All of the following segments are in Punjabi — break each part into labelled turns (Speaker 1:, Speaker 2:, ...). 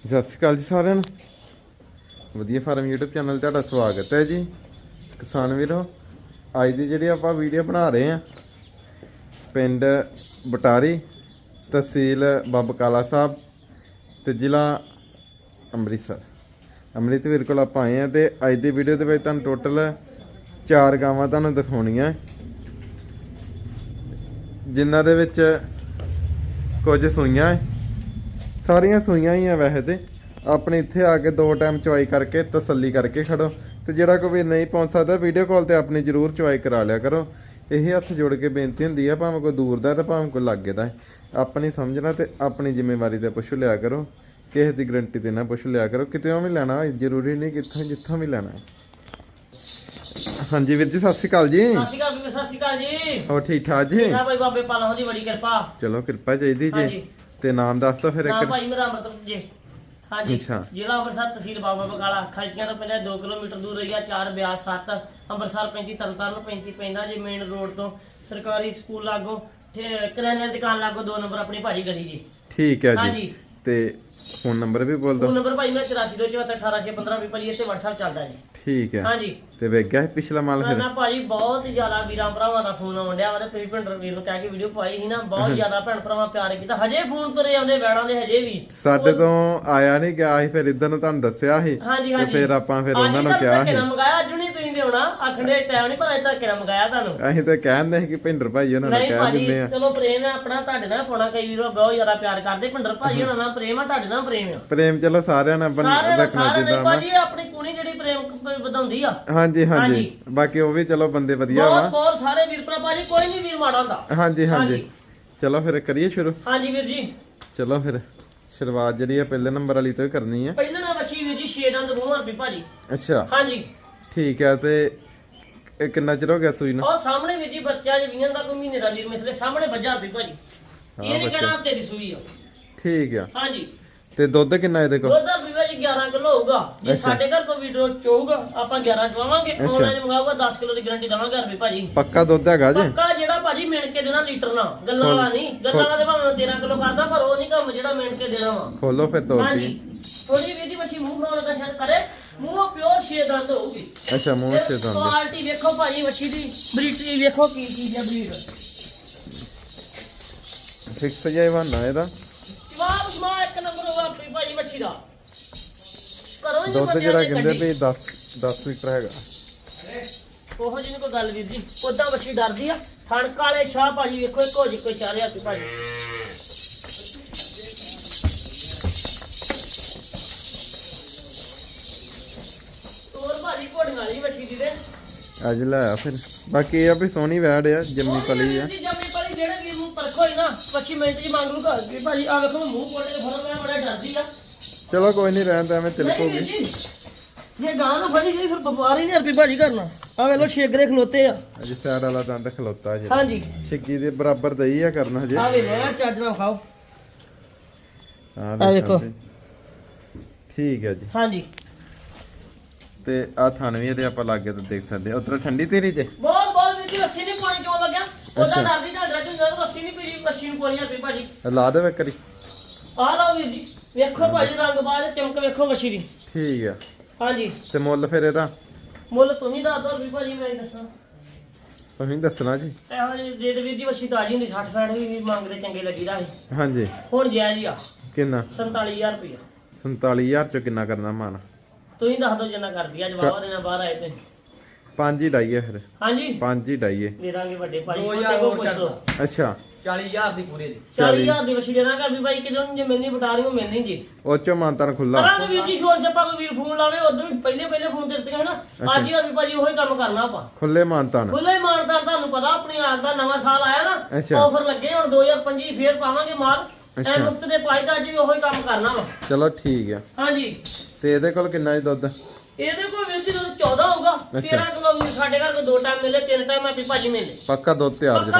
Speaker 1: ਸਤਿ ਸ਼੍ਰੀ ਅਕਾਲ ਜੀ ਸਾਰਿਆਂ ਨੂੰ। ਵਧੀਆ ਫਾਰਮ YouTube ਚੈਨਲ ਤੇ ਤੁਹਾਡਾ ਸਵਾਗਤ ਹੈ ਜੀ। ਕਿਸਾਨ ਵੀਰੋ, ਅੱਜ ਦੀ ਜਿਹੜੀ ਆਪਾਂ ਵੀਡੀਓ ਬਣਾ ਰਹੇ ਆ ਪਿੰਡ ਬਟਾਰੀ ਤਹਿਸੀਲ ਬਾਬਕਾਲਾ ਸਾਹਿਬ ਤੇ ਜ਼ਿਲ੍ਹਾ ਅੰਮ੍ਰਿਤਸਰ। ਅੰਮ੍ਰਿਤ ਵੀਰ ਕੋਲ ਆਪਾਂ ਆਏ ਆ ਤੇ ਅੱਜ ਦੀ ਵੀਡੀਓ ਦੇ ਵਿੱਚ ਤੁਹਾਨੂੰ ਟੋਟਲ ਚਾਰ ਗਾਵਾਂ ਤੁਹਾਨੂੰ ਦਿਖਾਉਣੀਆਂ। ਜਿਨ੍ਹਾਂ ਦੇ ਵਿੱਚ ਕੁਝ ਸੂਈਆਂ ਹੈ ਸਾਰੀਆਂ ਸੂਈਆਂ ਹੀ ਆ ਵੈਸੇ ਤੇ। ਆਪਣੇ ਇੱਥੇ ਆ ਕੇ ਦੋ ਟਾਈਮ ਚੁਆਈ ਕਰਕੇ ਤਸੱਲੀ ਕਰਕੇ ਖੜੋ। ਤੇ ਜਿਹੜਾ ਕੋਈ ਵੀ ਨਹੀਂ ਪਹੁੰਚ ਸਕਦਾ ਵੀਡੀਓ ਕਾਲ ਤੇ ਆਪਣੀ ਜ਼ਰੂਰ ਚੁਆਈ ਕਰਾ ਲਿਆ ਕਰੋ। ਇਹ ਹੱਥ ਜੋੜ ਕੇ ਬੇਨਤੀ ਹੁੰਦੀ ਆ ਭਾਵੇਂ ਕੋਈ ਦੂਰ ਦਾ ਤੇ ਭਾਵੇਂ ਕੋਈ ਲਾਗੇ ਦਾ। ਹੈ। ਆਪਣੀ ਸਮਝਣਾ ਤੇ ਆਪਣੀ ਜ਼ਿੰਮੇਵਾਰੀ ਤੇ ਪੁੱਛ ਲਿਆ ਕਰੋ। ਕਿਸੇ ਦੀ ਗਰੰਟੀ ਤੇ ਨਾ ਪੁੱਛ ਲਿਆ ਕਰੋ। ਕਿਤੇੋਂ ਵੀ ਲੈਣਾ ਜ਼ਰੂਰੀ ਨਹੀਂ ਕਿੱਥੋਂ ਜਿੱਥੋਂ ਵੀ ਲੈਣਾ ਹੈ। ਹਾਂਜੀ ਵੀਰ ਜੀ ਸਤਿ ਸ਼੍ਰੀ ਅਕਾਲ ਜੀ।
Speaker 2: ਸਤਿ ਸ਼੍ਰੀ ਅਕਾਲ ਬੀਬੀ ਸਤਿ ਸ਼੍ਰੀ ਅਕਾਲ ਜੀ।
Speaker 1: ਹੋਰ ਠੀਕ ਠਾਕ ਜੀ?
Speaker 2: ਨਾ ਭਾਈ ਬਾਬੇ ਪਾਲਾ ਦੀ ਬੜੀ ਕਿਰਪਾ।
Speaker 1: ਚਲੋ ਕਿਰਪਾ ਚਾਹੀਦੀ ਜੀ।
Speaker 2: ਹਾਂਜੀ।
Speaker 1: ਤੇ ਨਾਮ ਦੱਸ ਦੋ ਫਿਰ
Speaker 2: ਨਾ
Speaker 1: ਇੱਕ
Speaker 2: ਭਾਈ ਮੇਰਾ ਅਮਰਤ ਜੀ ਹਾਂਜੀ
Speaker 1: ਅੱਛਾ।
Speaker 2: ਜ਼ਿਲ੍ਹਾ ਅੰਮ੍ਰਿਤਸਰ ਤਹਿਸੀਲ ਬਾਬਾ ਬਕਾਲਾ ਖਲਚੀਆਂ ਤੋਂ ਪਹਿਲਾਂ 2 ਕਿਲੋਮੀਟਰ ਦੂਰ ਰਹੀ ਆ 4 ਬਿਆਸ 7 ਅੰਮ੍ਰਿਤਸਰ 35 ਤਰਨਤਾਰਨ 35 ਪੈਂਦਾ ਜੀ ਮੇਨ ਰੋਡ ਤੋਂ। ਸਰਕਾਰੀ ਸਕੂਲ ਲਾਗੋ ਕਰਿਆਨੇ ਦੀ ਦੁਕਾਨ ਲਾਗੋ 2 ਨੰਬਰ ਆਪਣੀ ਭਾਜੀ ਗਲੀ ਜੀ
Speaker 1: ਠੀਕ ਹੈ ਜੀ।
Speaker 2: ਹਾਂਜੀ।
Speaker 1: ਤੇ ਫੋਨ ਨੰਬਰ ਵੀ ਬੋਲ
Speaker 2: ਫੋਨ
Speaker 1: ਦਿਓ
Speaker 2: ਨੰਬਰ ਭਾਈ ਮੇਰਾ 8424181615 ਵੀ ਭਾਜੀ ਇੱਥੇ WhatsApp ਚੱਲਦਾ ਜੀ।
Speaker 1: ਠੀਕ ਹੈ।
Speaker 2: ਹਾਂਜੀ।
Speaker 1: ਤੇ ਵੇਖ ਗਿਆ ਸੀ ਪਿਛਲਾ ਮਾਲ ਫਿਰ?
Speaker 2: ਨਾ ਭਾਜੀ ਬਹੁਤ ਜ਼ਿਆਦਾ ਵੀਰਾਂ ਭਰਾਵਾਂ ਦਾ ਫੋਨ ਆਉਣ ਡਿਆ ਵਾ ਤੇ ਤੁਸੀਂ ਭਿੰਡਰ ਵੀਰ ਨੂੰ ਕਹਿ ਕੇ ਵੀਡੀਓ ਪਾਈ ਸੀ ਨਾ ਬਹੁਤ ਜ਼ਿਆਦਾ ਭੈਣ ਭਰਾਵਾਂ ਪਿਆਰ ਕੀਤਾ। ਹਜੇ ਫੋਨ ਤੁਰੇ ਆਉਂਦੇ ਵੈੜਾਂ ਦੇ ਹਜੇ ਵੀ।
Speaker 1: ਸਾਡੇ ਤੋਂ ਆਇਆ ਨਹੀਂ ਗਿਆ ਸੀ ਫਿਰ ਇਦਾਂ ਨੂੰ ਤੁਹਾਨੂੰ ਦੱਸਿਆ ਸੀ
Speaker 2: ਹਾਂਜੀ
Speaker 1: ਤੇ
Speaker 2: ਹਾਂਜੀ।
Speaker 1: ਫਿਰ ਆਪਾਂ ਫਿਰ ਉਹਨਾਂ ਨੂੰ ਕਿਹਾ ਸੀ।
Speaker 2: ਮੰਗਾਇਆ ਅੱਜ ਨਹੀਂ ਤੁਸੀਂ ਦੇਉਣਾ ਆਖੰਡੇ ਟਾਈਮ ਨਹੀਂ ਪਰ ਅੱਜ ਤੱਕ ਕਿਹੜਾ ਮੰਗਾਇਆ ਤੁਹਾਨੂੰ।
Speaker 1: ਅਸੀਂ ਤਾਂ ਕਹਿੰਦੇ ਸੀ ਕਿ ਭਿੰਦਰ ਭਾਈ ਉਹਨਾਂ ਨੂੰ
Speaker 2: ਨਹੀਂ
Speaker 1: ਕਹਿ
Speaker 2: ਭਾਜੀ
Speaker 1: ਦਿੰਦੇ ਆ।
Speaker 2: ਚਲੋ ਪ੍ਰੇਮ ਹੈ ਆਪਣਾ ਤੁਹਾਡੇ ਨਾਲ ਪਾਉਣਾ ਕਈ ਵੀਰੋ ਬਹੁਤ ਜ਼ਿਆਦਾ ਪਿਆਰ ਕਰਦੇ ਭਿੰਡਰ ਭਾਜੀ ਉਹਨਾਂ ਨਾਲ ਪ੍ਰੇਮ ਆ ਤੁਹਾਡੇ ਨਾਲ ਪ੍ਰੇਮ ਆ।
Speaker 1: ਪ੍ਰੇਮ ਚਲੋ ਸਾਰਿਆਂ ਨਾਲ ਬਣ
Speaker 2: ਸਾਰੇ
Speaker 1: ਰੱਖਣਾ
Speaker 2: ਸਾਰੇ
Speaker 1: ਜਿੱਦਾਂ
Speaker 2: ਨਹੀਂ ਭਾਜੀ ਆਪਣੀ ਕੁਣੀ ਜਿਹੜੀ ਪ੍ਰੇਮ ਕ- ਵਧਾਉਂਦੀ ਆ।
Speaker 1: ਹਾਂਜੀ ਹਾਂਜੀ। ਬਾਕੀ ਉਹ ਵੀ ਚਲੋ ਬੰਦੇ ਵਧੀਆ
Speaker 2: ਬਹੁਤ
Speaker 1: ਵਾ।
Speaker 2: ਬਹੁਤ ਸਾਰੇ ਵੀਰ ਭਰਾ ਭਾਜੀ ਕੋਈ ਨਹੀਂ ਵੀਰ ਮਾੜਾ ਹੁੰਦਾ।
Speaker 1: ਹਾਂਜੀ ਹਾਂਜੀ। ਚਲੋ ਫਿਰ ਕਰੀਏ ਸ਼ੁਰੂ।
Speaker 2: ਹਾਂਜੀ ਵੀਰ ਜੀ।
Speaker 1: ਚਲੋ ਫਿਰ ਸ਼ੁਰੂਆਤ ਜਿਹੜੀ ਆ ਪਹਿਲੇ ਨੰਬਰ ਵਾਲੀ ਤੋਂ ਹੀ ਕਰਨੀ ਆ।
Speaker 2: ਪਹਿਲਾਂ ਨਾ ਵਸ਼ੀ ਵੀਰ ਜੀ ਛੇ ਦੰਦ ਮੂੰਹ ਹਰਪੀ ਭਾਜੀ।
Speaker 1: ਅੱਛਾ।
Speaker 2: ਹਾਂਜੀ।
Speaker 1: ਠੀਕ ਹੈ ਤੇ ਇਹ ਕਿੰਨਾ ਚਿਰ ਹੋ ਗਿਆ ਸੂਈ ਨੂੰ?
Speaker 2: ਉਹ ਸਾਹਮਣੇ ਵੀਰ ਜੀ ਬੱਚਾ ਜੇ 20 ਦਾ ਕੋਈ ਮਹੀਨੇ ਦਾ ਵੀਰ ਮਿਸਲੇ ਸਾਹਮਣੇ ਵੱਜਾ ਹਰਪੀ ਭਾਜੀ। ਇਹ ਨਹੀਂ ਹਫ਼ਤੇ ਦੀ ਸੂਈ ਆ।
Speaker 1: ਠੀਕ ਆ।
Speaker 2: ਹਾਂਜੀ।
Speaker 1: ਤੇ ਦੁੱਧ ਕਿੰਨਾ ਇਹਦੇ ਕੋਲ?
Speaker 2: ਦੁੱਧ ਦਾ ਵੀਰ ਜੀ 11 ਕਿਲੋ ਹੋਊਗਾ। ਜੇ
Speaker 1: ਅੱਛਾ।
Speaker 2: ਸਾਡੇ ਘਰ ਕੋਈ ਵੀਡੀਓ ਚੋਊਗਾ ਆਪਾਂ 11 ਚਵਾਵਾਂਗੇ। ਆਨਲਾਈਨ ਮੰਗਾਊਗਾ 10 ਕਿਲੋ ਦੀ ਗਾਰੰਟੀ ਦਵਾਂਗੇ ਹਰਪੀ ਭਾਜੀ।
Speaker 1: ਪੱਕਾ ਦੁੱਧ ਹੈਗਾ ਜੀ?
Speaker 2: ਪੱਕਾ ਜਿਹੜਾ ਭਾਜੀ ਮਿਣ ਕੇ ਦੇਣਾ ਲੀਟਰ ਨਾਲ ਗੱਲਾਂ ਵਾਲਾ ਨਹੀਂ। ਗੱਲਾਂ ਵਾਲਾ ਤੇ ਭਾਵੇਂ 13 ਕਿਲੋ ਕਰਦਾ ਪਰ ਉਹ ਨਹੀਂ ਕੰਮ ਜਿਹੜਾ ਮਿਣ ਕੇ ਦੇਣਾ ਵਾ।
Speaker 1: ਖੋਲੋ ਫਿਰ ਤੋੜ
Speaker 2: ਹਾਂਜੀ।
Speaker 1: ਦੀ
Speaker 2: ਥੋੜੀ ਵੀਰ ਜੀ ਮੱਛੀ ਮੂੰਹ ਬਣਾਉਣ ਲੱਗਾ ਸ਼ਾਇਦ ਕਰੇ। ਮੂੰਹ ਪਿਓਰ ਛੇ ਦੰਦ ਹੋਊਗੀ।
Speaker 1: ਅੱਛਾ ਮੂੰਹ ਸੇ ਦੰਦ।
Speaker 2: ਕੁਆਲਿਟੀ ਵੇਖੋ ਭਾਜੀ ਮੱਛੀ ਦੀ। ਬਰੀਟੀ ਵੇਖੋ ਕੀ ਚੀਜ਼ ਹੈ ਬਰੀਡ
Speaker 1: ਫਿਕਸ ਜਿਹਾ ਬਣਾ ਇਹਦਾ।
Speaker 2: ਮੱਛੀ ਦਾ। ਕਰੋ ਜੀ
Speaker 1: ਦੁੱਧ ਜਿਹੜਾ ਕਹਿੰਦੇ। ਵੀ 10 10 ਲੀਟਰ ਹੈਗਾ।
Speaker 2: ਉਹੋ ਜਿਹੀ ਨੀ ਕੋਈ ਗੱਲ ਵੀਰ ਜੀ। ਉਦਾਂ ਮੱਛੀ ਡਰਦੀ ਆ। ਠਣਕ ਵਾਲੇ ਸ਼ਾਹ ਭਾਜੀ ਵੇਖੋ ਇੱਕੋ ਜਿਹੀ ਕੋਈ ਚਾਰਿਆ ਸੀ ਭਾਜੀ। ਤੋਰ ਭਾਜੀ ਘੋੜੀਆਂ ਵਾਲੀ ਮੱਛੀ ਦੀ ਦੇ
Speaker 1: ਅੱਜ ਲੈ ਆ ਫਿਰ। ਬਾਕੀ ਇਹ ਆ ਵੀ ਸੋਹਣੀ ਵੈੜ ਆ ਜੰਮੀ ਪਲੀ ਆ।
Speaker 2: ਜੰਮੀ ਪਲੀ ਜਿਹੜੇ ਵੀਰ ਨੂੰ ਪਰਖੋ ਹੀ ਨਾ। 25 ਮਿੰਟ ਚ ਮੰਗ ਲੂ ਘਰ ਵੀ ਭਾਜੀ ਆ ਵੇਖੋ ਮੂੰਹ ਕੋਲੇ ਫ਼ਰਕ ਹੈ ਬੜਾ ਡਰਦੀ ਆ।
Speaker 1: ਚਲੋ ਕੋਈ ਨਹੀਂ ਰਹਿਣ ਤਾਂ ਐਵੇਂ ਤਿਲਕੋਗੀ
Speaker 2: ਜੀ ਗਾਂ ਨੂੰ ਫੜੀ ਗਈ ਫਿਰ ਵਪਾਰ ਨਹੀਂ ਹਰਪੀ ਭਾਜੀ ਕਰਨਾ। ਆ ਵੇਖ ਲੋ ਛੇਗਰੇ ਖਲੋਤੇ ਆ।
Speaker 1: ਅਜੇ ਸਾਈਡ ਵਾਲਾ ਦੰਦ ਖਲੋਤਾ ਜੀ
Speaker 2: ਹਾਂਜੀ।
Speaker 1: ਛਿੱਗੀ ਦੇ ਬਰਾਬਰ ਦਈ ਆ ਕਰਨਾ ਹਜੇ।
Speaker 2: ਆ ਵੇ ਲੋ ਚੱਜ ਨਾਲ ਖਾਓ।
Speaker 1: ਆ
Speaker 2: ਵੇਖੋ।
Speaker 1: ਠੀਕ ਹੈ ਜੀ।
Speaker 2: ਹਾਂਜੀ।
Speaker 1: ਤੇ ਆ ਥਣ ਵੀ ਇਹਦੇ ਆਪਾਂ ਲਾਗੇ ਤੋਂ ਦੇਖ ਸਕਦੇ ਆ। ਉਧਰ ਠੰਡੀ ਤੇਰੀ ਜੇ?
Speaker 2: ਬਹੁਤ ਬਹੁਤ ਜੀ ਰੱਸੀ ਨਹੀਂ ਪਾਣੀ ਚੋਂ ਲੱਗਿਆ। ਉਹਦਾ। ਡਰਦੀ ਨਾ ਡਰਦੀ ਨਾ ਰੱਸੀ ਨਹੀਂ ਪੀੜੀ ਰੱਸੀ ਨੂੰ ਪਾਣੀ ਹਰਪੀ ਭਾਜੀ।
Speaker 1: ਲਾ ਦੇ ਵੇ ਕਰੀ
Speaker 2: ਆ ਲਓ ਵੀਰ ਜੀ। ਵੇਖੋ ਭਾਜੀ ਰੰਗ ਬਾਜ ਚਮਕ ਵੇਖੋ ਮੱਛੀ ਦੀ।
Speaker 1: ਠੀਕ ਆ।
Speaker 2: ਹਾਂਜੀ।
Speaker 1: ਤੇ ਮੁੱਲ ਫਿਰ ਇਹਦਾ?
Speaker 2: ਮੁੱਲ ਤੂੰ ਹੀ ਦੱਸ ਦੋ ਵੀ ਭਾਜੀ ਮੈਂ ਹੀ ਦੱਸਾਂ।
Speaker 1: ਤੁਸੀਂ ਦੱਸਣਾ ਜੀ।
Speaker 2: ਇਹੋ ਜਿਹੀ ਜੇ ਤੇ ਵੀਰ ਜੀ ਮੱਛੀ ਤਾਜੀ ਹੁੰਦੀ 60 65 ਵੀ ਮੰਗਦੇ ਚੰਗੇ ਲੱਗੀਦਾ ਸੀ।
Speaker 1: ਹਾਂਜੀ।
Speaker 2: ਹੁਣ ਜਾਇਜ਼ ਹੀ ਆ।
Speaker 1: ਕਿੰਨਾ?
Speaker 2: 47000 ਰੁਪਇਆ।
Speaker 1: 47000 ਚ ਕਿੰਨਾ ਕਰਨਾ ਮਾਨ?
Speaker 2: ਤੁਸੀਂ ਦੱਸ ਦਿਓ ਜਿੰਨਾ ਕਰਦੀ ਅੱਜ ਬਾਬਾ ਦੇ ਨਾਲ ਬਾਹਰ ਆਏ ਤੇ।
Speaker 1: ਪੰਜ ਹੀ ਡਾਈਏ ਫਿਰ।
Speaker 2: ਹਾਂਜੀ।
Speaker 1: ਪੰਜ ਹੀ ਡਾਈਏ।
Speaker 2: ਦੇ ਦਾਂਗੇ ਵੱਡੇ
Speaker 3: ਦੋ ਹੋਰ ਛੱਡ
Speaker 2: ਲਓ
Speaker 1: ਅੱਛਾ।
Speaker 3: 40000 ਦੀ ਪੂਰੇ ਦੀ
Speaker 2: 40000 ਦੀ ਮੱਛੀ ਦੇ ਦਾਂਗਾ ਵੀ ਭਾਈ ਕਿਦੋਂ ਜੇ ਮਿਲਣੀ ਬਟਾਰੀ ਉਹ ਮਿਲਣੀ ਜੀ।
Speaker 1: ਉਹ ਚੋਂ ਮਾਨਤਾਨ ਖੁੱਲਾ
Speaker 2: ਕਰਾਂਗੇ ਵੀਰ ਜੀ ਸ਼ੋਰ ਛੱਪਾ ਕੋਈ ਵੀਰ ਫੋਨ ਲਾਵੇ ਉਦੋਂ ਵੀ ਪਹਿਲੇ ਪਹਿਲੇ ਫੋਨ ਦੇ ਦਿੱਤੇ ਨਾ ਅੱਜ ਹੀ ਵੀ ਭਾਜੀ ਉਹੀ ਕੰਮ ਕਰਨਾ ਆਪਾਂ।
Speaker 1: ਖੁੱਲੇ ਮਾਨਤਾਨ
Speaker 2: ਖੁੱਲੇ ਮਾਰਦਾਰ ਤੁਹਾਨੂੰ ਪਤਾ ਆਪਣੀ ਆਦ ਦਾ ਨਵਾਂ ਸਾਲ ਆਇਆ ਨਾ
Speaker 1: ਅੱਛਾ।
Speaker 2: ਆਫਰ ਲੱਗੇ ਹੁਣ 2025 ਫੇਰ ਪਾਵਾਂਗੇ ਮਾਲ। ਐ
Speaker 1: ਅੱਛਾ।
Speaker 2: ਮੁਫਤ ਦੇ ਪਾਈ ਦਾ ਅੱਜ ਵੀ ਉਹੀ ਕੰਮ ਕਰਨਾ ਵਾ।
Speaker 1: ਚਲੋ ਠੀਕ ਆ।
Speaker 2: ਹਾਂਜੀ।
Speaker 1: ਤੇ ਇਹਦੇ ਕੋਲ ਕਿੰਨਾ ਜੀ ਦੁੱਧ?
Speaker 2: ਇਹਦੇ ਕੋਲ ਵੀਰ ਜੀ ਦੁੱਧ 14 ਹੋਊਗਾ। 13 ਕਿਲੋ ਵੀ ਸਾਡੇ ਘਰ ਕੋ ਦੋ ਟਾਈਮ ਮਿਲੇ ਤਿੰਨ ਟਾਈਮ ਆਪੀ ਭਾਜੀ ਮਿਲੇ।
Speaker 1: ਪੱਕਾ ਦੁੱਧ ਤਿਆਰ
Speaker 2: ਪੱਕਾ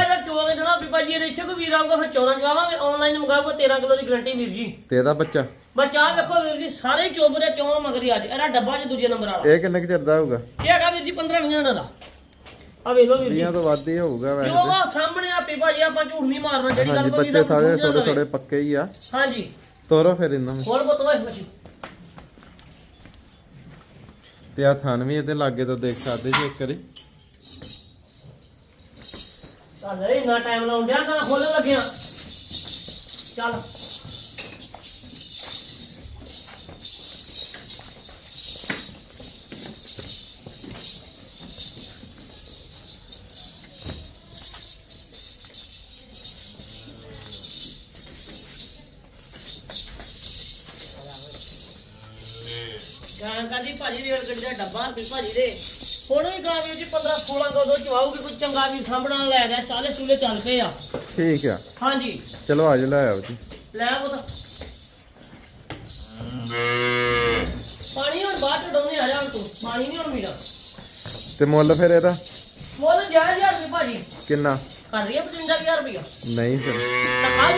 Speaker 2: ਇਹਦੇ ਇੱਥੇ ਕੋਈ ਵੀਰ ਆਊਗਾ ਫਿਰ 14 ਜਵਾਵਾਂਗੇ। ਆਨਲਾਈਨ ਮੰਗਾਊਗਾ 13 ਕਿਲੋ ਦੀ ਗਾਰੰਟੀ ਵੀਰ ਜੀ।
Speaker 1: ਤੇ ਇਹਦਾ ਬੱਚਾ?
Speaker 2: ਬੱਚਾ ਵੇਖੋ ਵੀਰ ਜੀ ਸਾਰੇ ਚੋਬਰੇ ਚੋਂ ਮਗਰੀ ਅੱਜ ਇਹਦਾ ਡੱਬਾ ਚ ਦੂਜੇ ਨੰਬਰ ਵਾਲਾ।
Speaker 1: ਇਹ ਕਿੰਨੇ ਕੁ ਚਿਰ ਦਾ ਹੋਊਗਾ?
Speaker 2: ਇਹ ਹੈਗਾ ਵੀਰ ਜੀ 15 20 ਦਿਨਾਂ ਦਾ। ਆ ਵੇਖ ਲਓ ਵੀਰ ਜੀ।
Speaker 1: 20 ਤੋਂ ਵੱਧ ਹੀ ਹੋਊਗਾ ਵੈਸੇ
Speaker 2: ਜੋ ਵਾ ਸਾਹਮਣੇ ਆਪੇ ਭਾਜੀ ਆਪਾਂ ਝੂਠ ਨਹੀਂ ਮਾਰਨਾ ਜਿਹੜੀ ਗੱਲ ਕੋਈ
Speaker 1: ਬੱਚੇ ਥੋੜੇ
Speaker 2: ਲਵੇ।
Speaker 1: ਥੋੜੇ ਪੱਕੇ ਹੀ ਆ।
Speaker 2: ਹਾਂਜੀ।
Speaker 1: ਤੋਰੋ ਫਿਰ ਇਹਨਾਂ ਨੂੰ।
Speaker 2: ਹੋਰ ਬਤੋਏ ਮੱਛੀ
Speaker 1: ਤੇ ਆ ਥਣ ਵੀ ਇਹਦੇ ਲਾਗੇ ਤੋਂ ਦੇਖ ਸਕਦੇ ਜੀ ਇੱਕ ਵਾਰੀ।
Speaker 2: ਚੱਲ ਇੰਨਾ ਟਾਈਮ ਲਾਉਣ ਡਿਆ ਕਾ ਖੋਲਣ ਲੱਗਿਆ। ਚੱਲ। ਗਾਂ ਕਾਦੀ ਭਾਜੀ ਰੇਲ ਗੱਡੀ ਦਾ ਡੱਬਾ ਤੇ ਭਾਜੀ ਦੇ। ਹੁਣ ਵੀ ਗਾਂ ਵਿੱਚ 15 16 ਕਦੋਂ ਚਵਾਉਗੀ ਕੋਈ ਚੰਗਾ ਵੀ ਸਾਂਭਣਾ ਲੈ ਗਿਆ ਚਾਲੇ ਚੂਲੇ ਚੱਲ ਪਏ ਆ।
Speaker 1: ਠੀਕ ਆ।
Speaker 2: ਹਾਂਜੀ।
Speaker 1: ਚਲੋ ਆਜੋ ਲੈ ਆਓ ਜੀ।
Speaker 2: ਲੈ ਪੁੱਤ। ਪਾਣੀ ਹੁਣ ਚ ਡੋਨੇ ਆ ਜਾ ਹੁਣ ਤੂੰ ਪਾਣੀ ਨਹੀਂ ਹੁਣ ਮੀਰਾ
Speaker 1: ਤੇ ਮੁੱਲ ਫਿਰ ਇਹਦਾ?
Speaker 2: ਮੁੱਲ ਜਾਇਜ਼ ਯਾਰ ਭਾਜੀ।
Speaker 1: ਕਿੰਨਾ?
Speaker 2: ਕਰ ਰਹੀ ਹੈ 55000 ਰੁਪਇਆ
Speaker 1: ਨਹੀਂ ਫਿਰ।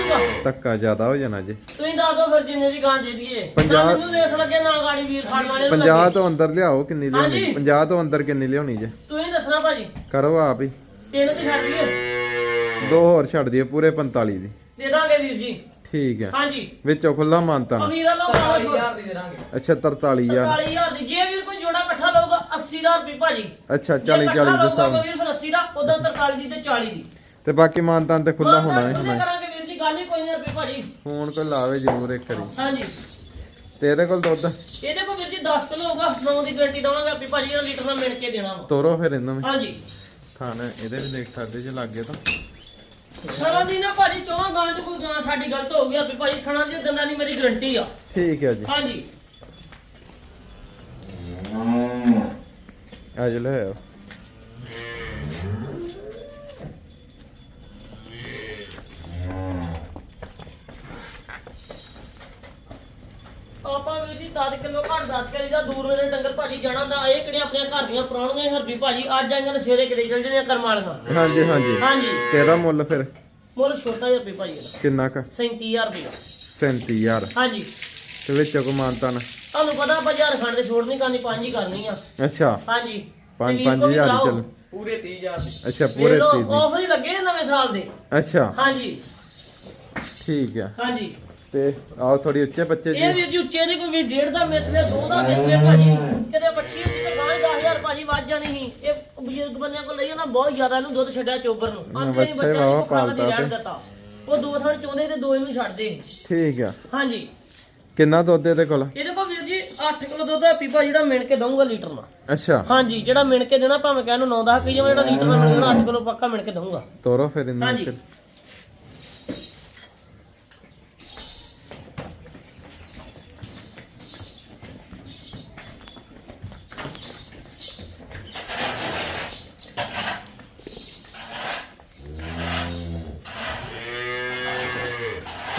Speaker 2: ਜੂਗਾ
Speaker 1: ਧੱਕਾ ਜ਼ਿਆਦਾ ਹੋ ਜਾਣਾ ਜੀ।
Speaker 2: ਤੁਸੀਂ ਦੱਸ ਦੋ ਫਿਰ ਜਿੰਨੇ ਦੀ ਗਾਂ ਦੇ ਦਈਏ।
Speaker 1: ਪੰਜਾਹ-
Speaker 2: ਨਾ ਮੈਨੂੰ ਦੇਸ ਲੱਗੇ ਨਾ ਗਾੜੀ ਵੀਰ ਖਾਣ ਵਾਲੇ ਨੂੰ
Speaker 1: 50
Speaker 2: ਲੱਗੇ।
Speaker 1: ਤੋਂ ਅੰਦਰ ਲਿਆਓ ਕਿੰਨੀ ਲਿਆਉਣੀ।
Speaker 2: ਹਾਂਜੀ।
Speaker 1: 50 ਤੋਂ ਅੰਦਰ ਕਿੰਨੀ ਲਿਆਉਣੀ ਜੇ।
Speaker 2: ਤੁਸੀਂ ਦੱਸਣਾ ਭਾਜੀ।
Speaker 1: ਕਰੋ ਆਪ ਹੀ।
Speaker 2: ਤਿੰਨ ਤੇ ਛੱਡ ਦਈਏ।
Speaker 1: ਦੋ ਹੋਰ ਛੱਡ ਦਿਓ ਪੂਰੇ 45 ਦੀ।
Speaker 2: ਦੇ ਦਾਂਗੇ ਵੀਰ ਜੀ।
Speaker 1: ਠੀਕ ਹੈ
Speaker 2: ਹਾਂਜੀ।
Speaker 1: ਵਿੱਚੋਂ ਖੁੱਲਾ ਮਾਨਤਾ ਨਾ।
Speaker 2: ਅਮੀਰ ਵਾਲਾ ਕਰਾਓ ਛੋੜ
Speaker 1: ਅੱਛਾ 43000
Speaker 2: 40000 ਦੀ। ਜੇ ਵੀਰ ਕੋਈ ਜੋੜਾ ਇਕੱਠਾ ਲਊਗਾ 80000 ਰੁਪਏ ਭਾਜੀ।
Speaker 1: ਅੱਛਾ
Speaker 2: ਜੇ
Speaker 1: 40
Speaker 2: ਇਕੱਠਾ
Speaker 1: 40 ਦੇ
Speaker 2: ਲਊਗਾ
Speaker 1: ਹਿਸਾਬ
Speaker 2: ਕੋਈ ਵੀਰ ਫਿਰ 80 ਦਾ ਉਦੋਂ 43 ਦੀ ਤੇ 40 ਦੀ।
Speaker 1: ਤੇ ਬਾਕੀ ਮਾਨਤਾ ਤੇ ਖੁੱਲਾ ਹੋਣਾ
Speaker 2: ਮਾਨਤਾਨ
Speaker 1: ਹੈ ਹੋਣਾ।
Speaker 2: ਕਰਾਂਗੇ ਵੀਰ ਜੀ ਗੱਲ ਹੀ ਕੋਈ ਨਹੀਂ ਰੁਪਏ ਭਾਜੀ।
Speaker 1: ਫੋਨ ਕੋਈ ਲਾਵੇ ਜ਼ਰੂਰ ਇੱਕ
Speaker 2: ਹਾਂਜੀ।
Speaker 1: ਤੇ ਇਹਦੇ ਕੋਲ ਦੁੱਧ?
Speaker 2: ਇਹਦੇ ਕੋਲ ਵੀਰ ਜੀ 10 ਕਿਲੋ ਹੋਊਗਾ 9 ਦੀ ਗਾਰੰਟੀ ਦਵਾਂਗੇ ਆਪੀ ਭਾਜੀ ਇਹਦਾ ਲੀਟਰ ਨਾਲ ਮਿਲ ਕੇ ਦੇਣਾ ਵਾ।
Speaker 1: ਤੋਰੋ ਫਿਰ ਇਹਨਾਂ ਨੂੰ
Speaker 2: ਹਾਂਜੀ।
Speaker 1: ਖਾਣਾ ਇਹਦੇ ਵੀ ਦੇਖ ਸਕਦੇ ਜੇ ਲੱਗੇ ਤਾਂ।
Speaker 2: ਸਾਰਾ ਦਿਨ ਨਾ ਭਾਜੀ ਚੋਹਾਂ ਗਾਂ ਚ ਕੋਈ ਗਾਂ ਸਾਡੀ ਗਲਤ ਹੋ ਗਈ ਆਪੀ ਭਾਜੀ ਥਣਾ ਦੀ ਦੰਦਾਂ ਦੀ ਮੇਰੀ ਗਾਰੰਟੀ ਆ।
Speaker 1: ਠੀਕ ਹੈ ਜੀ।
Speaker 2: ਹਾਂਜੀ।
Speaker 1: ਆਜੋ ਲੈ
Speaker 2: ਆਪਾਂ ਵੀਰ ਜੀ 10 ਕਿਲੋ ਘੱਟ 10 ਕਿਲੋ ਦਾ ਦੂਰ ਮੇਰੇ ਡੰਗਰ ਭਾਜੀ ਜਾਣਾ ਦਾ ਇਹ ਕਿਹੜੀਆਂ ਆਪਣੀਆਂ ਘਰ ਦੀਆਂ ਪੁਰਾਣੀਆਂ ਹੀ ਹਰਬੀ ਭਾਜੀ ਅੱਜ ਆਈਆਂ ਨੇ ਸਵੇਰੇ ਕਿਤੇ ਚਲ ਜਣੀਆਂ ਕਰਮ ਵਾਲੀਆਂ
Speaker 1: ਹਾਂਜੀ ਹਾਂਜੀ।
Speaker 2: ਹਾਂਜੀ।
Speaker 1: ਤੇ ਇਹਦਾ ਮੁੱਲ ਫਿਰ?
Speaker 2: ਮੁੱਲ ਛੋਟਾ ਜਿਹਾ ਰੁਪਏ ਭਾਜੀ ਇਹਦਾ
Speaker 1: ਕਿੰਨਾ ਕ?
Speaker 2: 37000 ਰੁਪਏ
Speaker 1: 37000
Speaker 2: ਹਾਂਜੀ।
Speaker 1: ਤੇ ਵਿੱਚੋਂ ਕੋ ਮਾਨਤਾ ਨਾ
Speaker 2: ਤੁਹਾਨੂੰ ਪਤਾ ਬਾਜ਼ਾਰ ਖੰਡ ਦੇ ਛੋੜ ਨਹੀਂ ਕਰਨੀ ਪੰਜ ਹੀ ਕਰਨੀ ਆ।
Speaker 1: ਅੱਛਾ।
Speaker 2: ਹਾਂਜੀ।
Speaker 1: ਪੰਜ
Speaker 2: ਤੇ
Speaker 1: ਪੰਜ ਹਜ਼ਾਰ। ਚੱਲ।
Speaker 3: ਪੂਰੇ 30000 ਦੀ।
Speaker 1: ਅੱਛਾ ਪੂਰੇ
Speaker 2: ਲਓ,
Speaker 1: 30 ਦੀ।
Speaker 2: ਆਫਰ ਹੀ ਲੱਗੇ ਆ ਨਵੇਂ ਸਾਲ ਦੇ।
Speaker 1: ਅੱਛਾ।
Speaker 2: ਹਾਂਜੀ।
Speaker 1: ਠੀਕ ਹੈ
Speaker 2: ਹਾਂਜੀ।
Speaker 1: ਤੇ ਆਓ ਥੋੜੀ ਉੱਚੇ ਬੱਚੇ
Speaker 2: ਇਹ
Speaker 1: ਜੀ
Speaker 2: ਵੀਰ ਜੀ ਉੱਚੇ ਦੀ ਕੋਈ ਵੀ ਡੇਢ ਦਾ ਮਿੱਤ ਨੇ ਦੋ ਦਾ ਮਿੱਤ ਨੇ ਭਾਜੀ। ਕਿਤੇ ਬੱਚੀ ਹੁੰਦੀ ਤੇ ਗਾਂ 10000 ਭਾਜੀ ਵੱਜ ਜਾਣੀ ਸੀ। ਇਹ ਬਜ਼ੁਰਗ ਬੰਦਿਆਂ ਕੋਲ ਲਈ ਨਾ ਬਹੁਤ ਜ਼ਿਆਦਾ ਇਹਨੂੰ ਦੁੱਧ ਛੱਡਿਆ ਚੋਬਰ ਨੂੰ। ਆਂਦੇ
Speaker 1: ਬੱਚੇ
Speaker 2: ਬੱਚਾ
Speaker 1: ਵਾਹਵਾ
Speaker 2: ਪਾਲਦਾ
Speaker 1: ਪਾਲਤਾ
Speaker 2: ਰਹਿਣ
Speaker 1: ਤੇ।
Speaker 2: ਦਿੱਤਾ। ਉਹ ਦੋ ਥਣ ਚੋਂਦੇ ਤੇ ਦੋ ਇਹਨੂੰ ਛੱਡਦੇ।
Speaker 1: ਠੀਕ ਆ।
Speaker 2: ਹਾਂਜੀ।
Speaker 1: ਕਿੰਨਾ ਦੁੱਧ ਇਹਦੇ ਕੋਲ?
Speaker 2: ਇਹਦੇ ਕੋਲ ਵੀਰ ਜੀ 8 ਕਿਲੋ ਦੁੱਧ ਹੈ ਪੀਪਾ ਜਿਹੜਾ ਮਿਣ ਕੇ ਦਊਂਗਾ ਲੀਟਰ ਨਾਲ
Speaker 1: ਅੱਛਾ।
Speaker 2: ਹਾਂਜੀ ਜਿਹੜਾ ਮਿਣ ਕੇ ਦੇਣਾ ਭਾਵੇਂ ਕਹਿਣ ਨੂੰ 9-10 ਪੀ ਜਾਵੇ ਜਿਹੜਾ ਲੀਟਰ ਨਾਲ ਮਿਣ ਦੇਣਾ 8 ਕਿਲੋ ਪੱਕਾ ਮਿਣ ਕੇ ਦਊਂਗਾ।
Speaker 1: ਤੋਰੋ ਫਿਰ ਇਹਨਾਂ
Speaker 2: ਹਾਂਜੀ।
Speaker 1: ਨੂੰ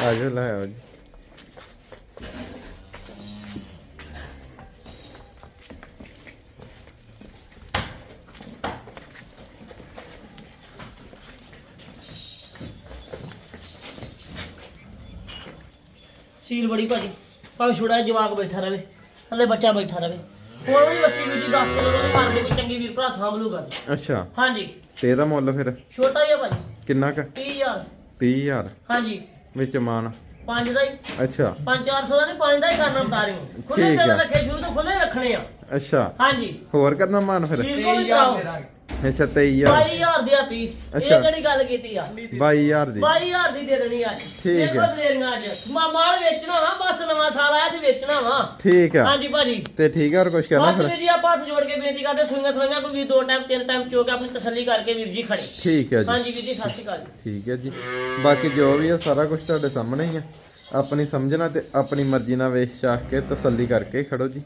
Speaker 1: ਆਜੋ ਲੈ ਆਓ ਜੀ।
Speaker 2: ਸੀਲ ਬੜੀ ਭਾਜੀ। ਭਾਵੇਂ ਛੋੜਾ ਜਵਾਕ ਬੈਠਾ ਰਵੇ ਥੱਲੇ ਬੱਚਾ ਬੈਠਾ ਰਵੇ। ਹੋਰ ਵੀ ਬੱਚੀ ਵੀਰ ਜੀ 10 ਕਿਲੋ ਦੇ ਘਰ ਦੇ ਕੋਈ ਚੰਗੀ ਵੀਰ ਭਰਾ ਸਾਂਭ ਲੂਗਾ ਜੀ।
Speaker 1: ਅੱਛਾ।
Speaker 2: ਹਾਂਜੀ।
Speaker 1: ਤੇ ਇਹਦਾ ਮੁੱਲ ਫਿਰ?
Speaker 2: ਛੋਟਾ ਜਿਹਾ ਭਾਜੀ।
Speaker 1: ਕਿੰਨਾ ਕ?
Speaker 2: 30000
Speaker 1: 30000
Speaker 2: ਹਾਂਜੀ।
Speaker 1: ਵਿੱਚ ਮਾਨ।
Speaker 2: ਪੰਜ ਦਾ ਹੀ।
Speaker 1: ਅੱਛਾ।
Speaker 2: 5-400 ਦਾ ਨਹੀਂ ਪੰਜ ਦਾ ਹੀ ਕਰਨਾ ਹਾਂ ਖੁੱਲੇ
Speaker 1: ਠੀਕ
Speaker 2: ਦਿਲ
Speaker 1: ਆ।
Speaker 2: ਰੱਖੇ ਸ਼ੁਰੂ ਤੋਂ ਖੁੱਲੇ ਰੱਖਣੇ ਆ।
Speaker 1: ਅੱਛਾ।
Speaker 2: ਹਾਂਜੀ।
Speaker 1: ਹੋਰ ਕਰਨਾ ਮਾਨ ਫਿਰ?
Speaker 2: ਵੀਰ ਕੋਲ ਵੀ
Speaker 3: 23000
Speaker 2: ਕਰਾਓ
Speaker 3: ਦੇ ਦਾਂਗੇ।
Speaker 1: ਅੱਛਾ 23000
Speaker 2: 22000 ਦੀ ਆਤੀ ਇਹ। ਕਿਹੜੀ ਗੱਲ ਕੀਤੀ ਆ?
Speaker 1: 22000 ਦੀ।
Speaker 2: 22000 ਦੀ ਦੇ ਦੇਣੀ ਅੱਜ
Speaker 1: ਠੀਕ
Speaker 2: ਦੇਖੋ
Speaker 1: ਹੈ।
Speaker 2: ਦਲੇਰੀਆਂ ਅੱਜ। ਮਾਲ ਵੇਚਣਾ ਵਾ ਬਸ ਨਵਾਂ ਸਾਲ ਆਇਆ ਅੱਜ ਵੇਚਣਾ ਵਾ।
Speaker 1: ਠੀਕ ਆ।
Speaker 2: ਹਾਂਜੀ ਭਾਜੀ।
Speaker 1: ਤੇ ਠੀਕ ਆ ਹੋਰ ਕੁਝ
Speaker 2: ਬਸ
Speaker 1: ਫਿਰ?
Speaker 2: ਵੀਰ ਜੀ ਆਪਾਂ ਹੱਥ ਜੋੜ ਕੇ ਬੇਨਤੀ ਕਰਦੇ ਸੁਣੀਆਂ ਸੁਣੀਆਂ ਕੋਈ ਵੀ ਦੋ ਟਾਈਮ ਤਿੰਨ ਟਾਈਮ ਚੋ ਕੇ ਆਪਣੀ ਤਸੱਲੀ ਕਰਕੇ ਵੀਰ ਜੀ ਖੜੇ।
Speaker 1: ਠੀਕ ਹੈ ਜੀ।
Speaker 2: ਹਾਂਜੀ ਵੀਰ ਜੀ ਸਤਿ ਸ਼੍ਰੀ ਅਕਾਲ ਜੀ।
Speaker 1: ਠੀਕ ਹੈ ਜੀ। ਬਾਕੀ ਜੋ ਵੀ ਹੈ ਸਾਰਾ ਕੁਝ ਤੁਹਾਡੇ ਸਾਹਮਣੇ ਹੀ ਆ। ਆਪਣੀ ਸਮਝਣਾ ਤੇ ਆਪਣੀ ਮਰਜ਼ੀ ਨਾਲ ਵੇਚ ਚਾਹ ਕੇ ਤਸੱਲੀ ਕਰਕੇ ਖੜੋ ਜੀ।